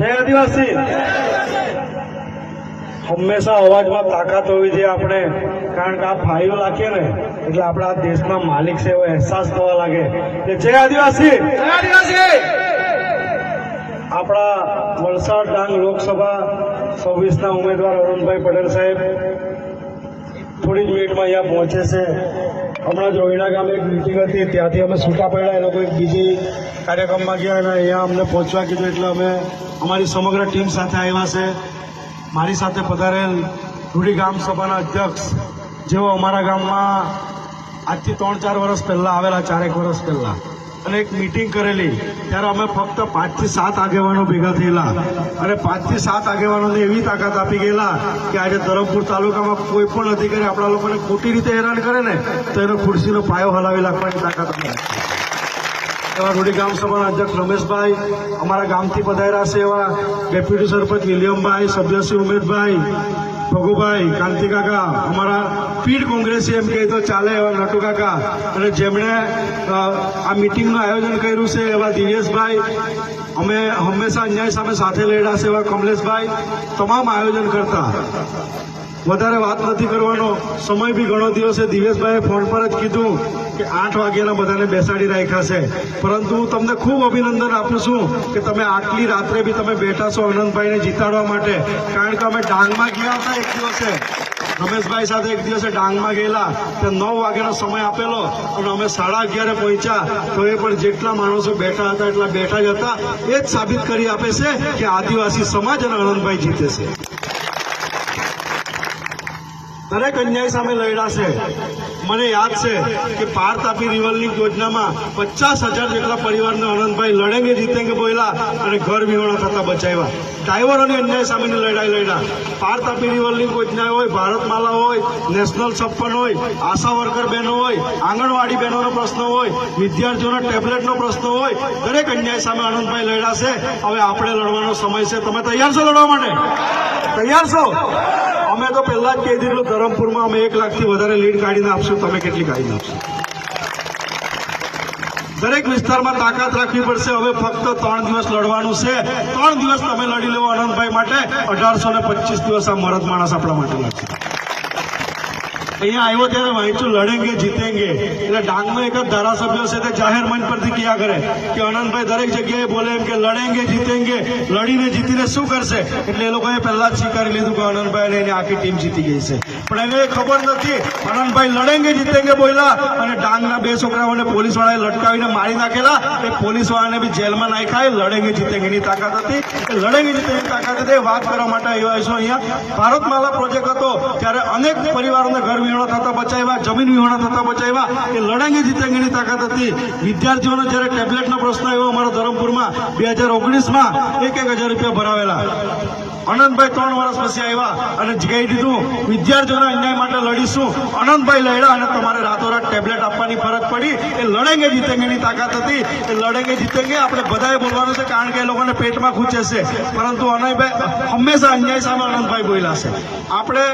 જય આદિવાસી. હંમેશા અવાજમાં તાકાત હોવી જોઈએ આપણે કારણ કે આ ફાઈલો રાખીએ ને એટલે આપણે આ દેશના માલિક છે એવો અહેસાસ થવા લાગે. કે જય આદિવાસી. આપણા વલસાડ ડાંગ લોકસભા છવ્વીસના ઉમેદવાર અરુણભાઈ પટેલ સાહેબ થોડી જ મિનિટમાં અહીંયા પહોંચે છે. હમણાં જ રોહિણા ગામે એક મિટિંગ હતી, ત્યાંથી અમે છૂટા પડ્યા એ લોકો એક બીજી કાર્યક્રમમાં ગયા અને અહીંયા અમને પહોંચવા કીધું, એટલે અમે અમારી સમગ્ર ટીમ સાથે આવ્યા છે. મારી સાથે પધારેલ રૂડી ગામ સભાના અધ્યક્ષ, જેઓ અમારા ગામમાં આજથી ત્રણ ચાર વર્ષ પહેલાં આવેલા, ચારેક વર્ષ પહેલા. અને એક મિટિંગ કરેલી ત્યારે અમે ફક્ત પાંચથી સાત આગેવાનો ભેગા થયેલા અને પાંચથી સાત આગેવાનોને એવી તાકાત આપી ગયેલા કે આજે ધરમપુર તાલુકામાં કોઈ પણ અધિકારી આપણા લોકોને ખોટી રીતે હેરાન કરે ને, તો એનો ખુરશીનો પાયો હલાવી નાખવાની તાકાત રાખી. એવા રૂડી ગામ સભાના અધ્યક્ષ રમેશભાઈ, અમારા ગામથી પધાર્યા છે એવા ડેપ્યુટી સરપંચ વિલિયમભાઈ સભ્યશ્રી ઉમેશભાઈ ભગુભાઈ, કાંતિ કાકા, અમારા પીઢ કોંગ્રેસી એમ કહે તો ચાલે એવા નટુ કાકા. અને જેમણે આ મિટિંગનું આયોજન કર્યું છે એવા દિવેશભાઈ અમે હંમેશા અન્યાય સામે સાથે લડ્યા છે એવા કમલેશભાઈ, તમામ આયોજન કરતા. વધારે વાત નથી કરવાનો, સમય બી ઘણો દિવસે દિવેશભાઈએ ફોન પર જ કીધું કે આઠ વાગ્યાના બધાને બેસાડી રાખ્યા છે. પરંતુ હું તમને ખૂબ અભિનંદન આપું છું કે તમે આટલી રાત્રે બી તમે બેઠા છો આનંદભાઈને જીતાડવા માટે. કારણ કે અમે ડાંગમાં ગયા હતા એક દિવસે. રમેશભાઈ સાથે એક દિવસે ડાંગમાં ગયેલા. ત્યાં નવ વાગ્યાનો સમય આપેલો અને અમે સાડા અગિયારે પહોંચ્યા. તો એ પણ જેટલા માણસો બેઠા હતા એટલા બેઠા જ હતા. એ જ સાબિત કરી આપે છે કે આદિવાસી સમાજ અને આનંદભાઈ જીતે છે. દરેક અન્યાય સામે લડ્યા છે. મને યાદ છે કે પાર તાપી રિવરલિંક યોજનામાં પચાસ હજાર જેટલા પરિવારને આનંદભાઈ લડેંગે, જીતેંગે બોલ્યા અને ઘર વિહોણા થતા બચાવ્યા. ડ્રાઈવરોની અન્યાય સામેની લડાઈ લડ્યા. પાર તાપી રિવરલિંક યોજના હોય ભારતમાલા હોય, નેશનલ છપ્પન હોય, આશા વર્કર બહેનો હોય, આંગણવાડી બહેનોનો પ્રશ્ન હોય, વિદ્યાર્થીઓના ટેબ્લેટનો પ્રશ્ન હોય, દરેક અન્યાય સામે આનંદભાઈ લડ્યા છે. હવે આપણે લડવાનો સમય છે. તમે તૈયાર છો લડવા માટે? તૈયાર છો? અમે તો પહેલા જ કહી દીધું ધરમપુરમાં અમે એક લાખથી વધારે લીડ કાઢીને આપશું. તમે કેટલી કાઢીને આપશો? દરેક વિસ્તારમાં તાકાત રાખવી પડશે. હવે ફક્ત ત્રણ દિવસ લડવાનું છે. ત્રણ દિવસ તમે લડી લેવો આનંદભાઈ માટે. અઢારસો ને પચીસ દિવસ આ મરદ માણસ આપણા માટે લડશે. અહીંયા આવ્યો ત્યારે વાંચ્યું લડેંગે, જીતેંગે. એટલે ડાંગનો એક જ ધારાસભ્ય છે તે જાહેર મંચ પરથી ક્યાં કરે કે આનંદભાઈ દરેક જગ્યાએ બોલે એમ કે લડેંગે, જીતેંગે, લડીને જીતીને શું કરશે? એટલે એ લોકોએ પહેલા જ સ્વીકારી લીધું કે આનંદભાઈ અને એની આખી ટીમ જીતી ગઈ છે. પણ એને ખબર નથી આનંદભાઈ લડેંગે, જીતેંગે બોલ્યા અને ડાંગના બે છોકરાઓને પોલીસ વાળાએ લટકાવીને મારી નાખેલા. એ પોલીસ વાળાને બી જેલમાં નાખ્યા. લડેંગે જીતેંગે એની તાકાત હતી. એ લડેંગે જીતેંગે તાકાત હતી. વાત કરવા માટે આવ્યો છું અહીંયા. ભારતમાલા પ્રોજેક્ટ હતો ત્યારે અનેક પરિવારોને ઘર વિહોણા થતા બચાવ્યા, જમીન વિહોણા થતા બચાવ્યા. એ લડાંગે એની તાકાત હતી. વિદ્યાર્થીઓનો જ્યારે ટેબ્લેટનો પ્રશ્ન આવ્યો અમારા ધરમપુરમાં, બે હજાર ઓગણીસમાં એક એક હજાર રૂપિયા ભરાવેલા. આનંદભાઈ ત્રણ વર્ષ પછી આવ્યા અને કહી દીધું, વિદ્યાર્થીઓના અન્યાય માટે લડીશું. આનંદભાઈ લડ્યા અને તમારે રાતોરાત ટેબ્લેટ આપવાની ફરજ પડી. એ લડેંગે જીતેંગેની તાકાત હતી. એ લડેંગે જીતેંગે આપણે બધાએ બોલવાનું છે કારણ કે એ લોકોને પેટમાં ખૂંચે છે. પરંતુ અનંતભાઈ હંમેશા અન્યાય સામે અનંતભાઈ બોલ્યા છે. આપણે,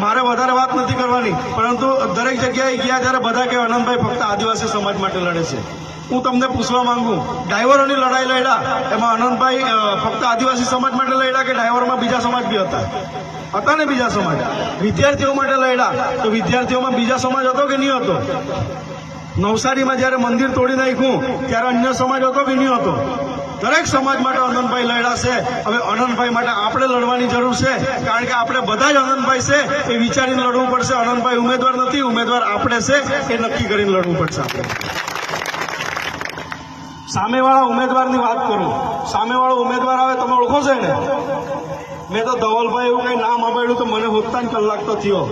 મારે વધારે વાત નથી કરવાની, પરંતુ દરેક જગ્યાએ ગયા ત્યારે બધા કે અનંતભાઈ ફક્ત આદિવાસી સમાજ માટે લડે છે. હું તમને પૂછવા માંગુ, ડ્રાઈવરોની લડાઈ લડ્યા, એમાં આનંદભાઈ ફક્ત આદિવાસી સમાજ માટે લડ્યા કે ડ્રાઈવરોમાં બીજા સમાજ બી હતા? હતા ને બીજા સમાજ? વિદ્યાર્થીઓ માટે લડ્યા, તો વિદ્યાર્થીઓમાં બીજા સમાજ હતો કે નહીં હતો? નવસારીમાં જ્યારે મંદિર તોડી નાખ્યું, ત્યારે અન્ય સમાજ હતો કે નહીં હતો? દરેક સમાજ માટે આનંદભાઈ લડ્યા છે. હવે આનંદભાઈ માટે આપણે લડવાની જરૂર છે, કારણ કે આપણે બધા જ આનંદભાઈ છે, એ વિચારીને લડવું પડશે. આનંદભાઈ ઉમેદવાર નથી, ઉમેદવાર આપણે છે, એ નક્કી કરીને લડવું પડશે આપણે. સામેવાળા ઉમેદવારની વાત કરું. સામેવાળો ઉમેદવાર આવે તમે ઓળખો છો ને મેં તો ધવલભાઈ એવું કંઈ નામ આપાડ્યું તો મને હોદતા જ કલાક તો થયો.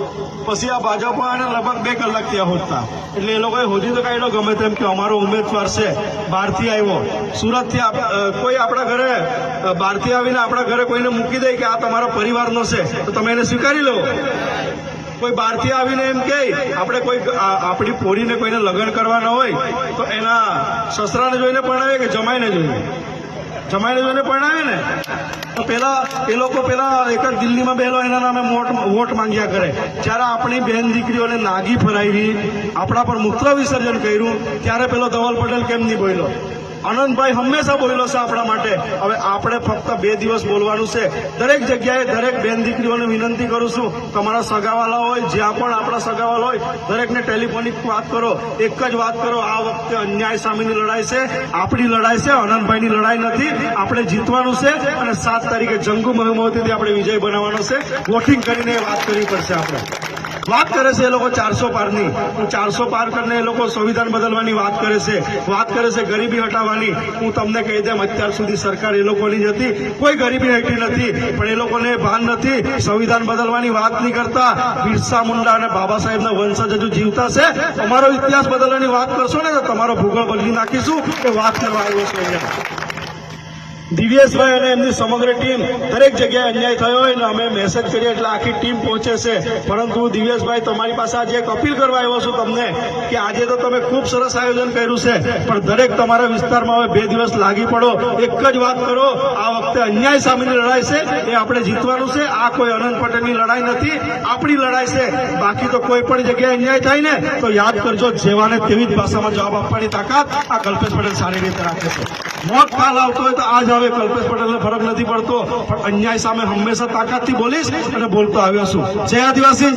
પછી આ ભાજપમાં અને લગભગ બે કલાક થયા હોદતા એટલે એ લોકોએ હોદી તો કાઢ્યો ગમે તેમ કે અમારો ઉમેદવાર છે, બહારથી આવ્યો. સુરતથી કોઈ આપણા ઘરે બહારથી આવીને આપણા ઘરે કોઈને મૂકી દે કે આ તમારા પરિવારનો છે, તો તમે એને સ્વીકારી લો. કોઈ બહારથી આવીને એમ કે, આપણે કોઈ આપણી પોરીને કોઈને લગ્ન કરવાના હોય, તો એના સસરાને જોઈને પરણાવે કે જમાઈને જોઈને? જમાઈને જોઈને પરણાવે ને? તો પેલા, એ લોકો પેલા એક જ દિલ્હીમાં બેલો એના નામે વોટ માંગ્યા કરે. જ્યારે આપણી બહેન દીકરીઓને નાગી ફરાવી આપણા પર મૂત્ર વિસર્જન કર્યું, ત્યારે પેલો ધવલ પટેલ કેમ નહીં બોલ્યો? આનંદભાઈ હંમેશા બોલેલો છે આપણા માટે. હવે આપણે ફક્ત બે દિવસ બોલવાનું છે. દરેક જગ્યાએ દરેક બેન દીકરીઓને વિનંતી કરું છું. તમારા સગાવાલા હોય, જ્યાં પણ આપણા સગાવાલા હોય, દરેકને ટેલિફોનિક વાત કરો. એક જ વાત કરો, આ વખતે અન્યાય સામેની લડાઈ છે, આપણી લડાઈ છે, આનંદભાઈની લડાઈ નથી. આપણે જીતવાનું છે અને સાત તારીખે જંગુ મહમતીથી આપણે વિજય બનાવવાનો છે. વોટિંગ કરીને વાત કરવી પડશે આપણે. વાત કરે છે એ લોકો ચારસો પારની. ચારસો પાર કરીને એ લોકો સંવિધાન બદલવાની વાત કરે છે. વાત કરે છે ગરીબી હટાવવાની. હું તમને કહી દેમ અત્યાર સુધી સરકાર એ લોકોની જ હતી. કોઈ ગરીબી હટી નથી, પણ એ લોકોને ભાન નથી. સંવિધાન બદલવાની વાત નહીં કરતા. બિરસા મુંડા અને બાબા સાહેબના વંશજ હજુ જીવતા છે. અમારો ઇતિહાસ બદલવાની વાત કરશો ને તો તમારો ભૂગોળ બદલી નાખીશું એ વાત કરવા આવ્યો છું અહીંયા. દિવ્યેશભાઈ અને એમની સમગ્ર ટીમ દરેક જગ્યાએ અન્યાય થયો હોય ને અમે મેસેજ કરીએ એટલે આખી ટીમ પહોંચે છે. પરંતુ દિવ્યેશભાઈ, તમારી પાસે આજે એક અપીલ કરવા આવ્યો છું તમને કે આજે તો તમે ખૂબ સરસ આયોજન કર્યું છે, પણ દરેક તમારા વિસ્તારમાં હવે બે દિવસ લાગી પડો. એક જ વાત કરો, આ વખતે અન્યાય સામેની લડાઈ છે, એ આપણે જીતવાનું છે. આ કોઈ અનંત પટેલની લડાઈ નથી, આપણી લડાઈ છે. બાકી તો કોઈ પણ જગ્યાએ અન્યાય થાય ને, તો યાદ કરજો, જેવાને તેવી જ ભાષામાં જવાબ આપવાની તાકાત આ કલ્પેશ પટેલ સારી રીતે રાખે છે. મોત કાલ આવતો હોય તો આજ આવે કલ્પેશ પટેલને ફરક નથી પડતો. પણ અન્યાય સામે હંમેશા તાકાતથી બોલીશ અને બોલતો આવ્યો છું. જય આદિવાસી.